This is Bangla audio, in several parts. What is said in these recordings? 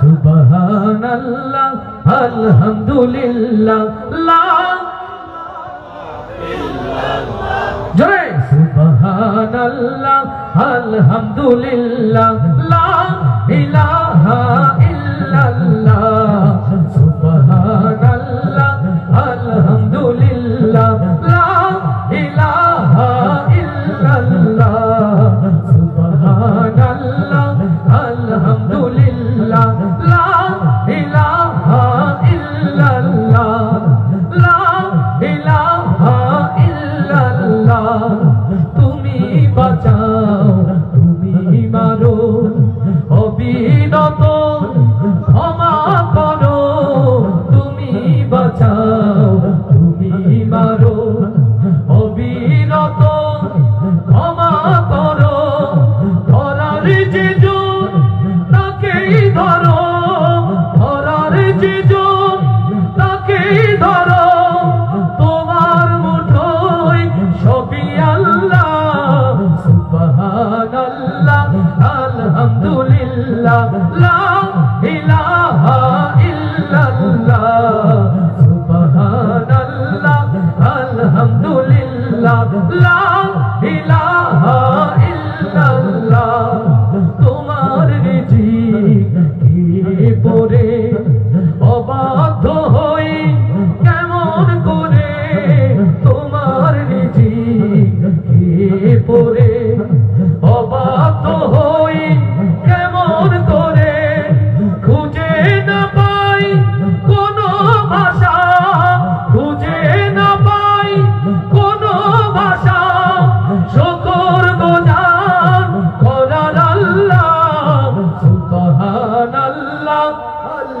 সুবহানাল্লাহ আলহামদুলিল্লাহ লা জোরে সুবহানাল্লাহ আলহামদুলিল্লাহ। বাঁচাও তুমি মারো। অবিরত ক্ষমা করো, তুমি বাঁচাও তুমি মারো। অবিরত ক্ষমা করো, ধরার যে তাকেই ধরো। ধরার যে আলহামদুলিল্লাহ লা ইলাহা ইল্লাল্লাহ সুবহানাল্লাহ আলহামদুলিল্লাহ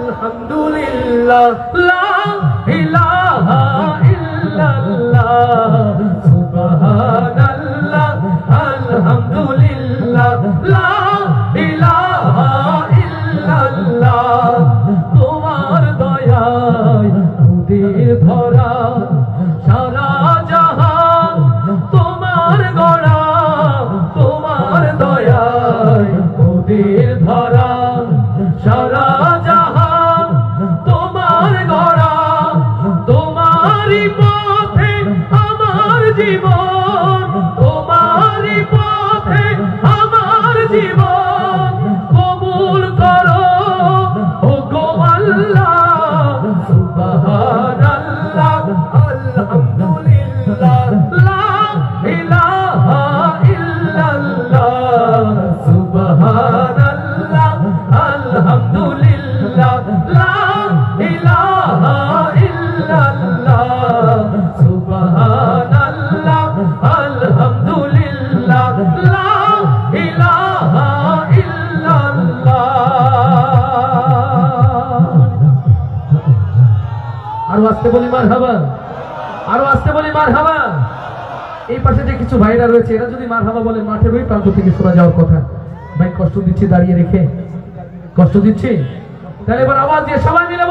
আলহামদুলিল্লাহ, লা ইলাহা ইল্লাল্লাহ, সুবহানাল্লাহ, আলহামদুলিল্লাহ, লা ইলাহা ইল্লাল্লাহ, তোমার দয়ায় নদীর ধরা সারা জাহান, তোমার গড়া, তোমার দয়ায় নদীর ধরা পথে আমার জীবন তোমারই পথে আমার জীবন। আরও আসতে বলি মার হাবা আরও আসতে বলি মার হাবা এই পাশে যে কিছু ভাইরা রয়েছে, এরা যদি মার হাবা বলে মাঠের ওই প্রান্ত থেকে শোনা যাওয়ার কথা। ভাই, কষ্ট দিচ্ছি, দাঁড়িয়ে রেখে। কষ্ট দিচ্ছি? তাহলে এবার আওয়াজ দিয়ে সবাই মিলে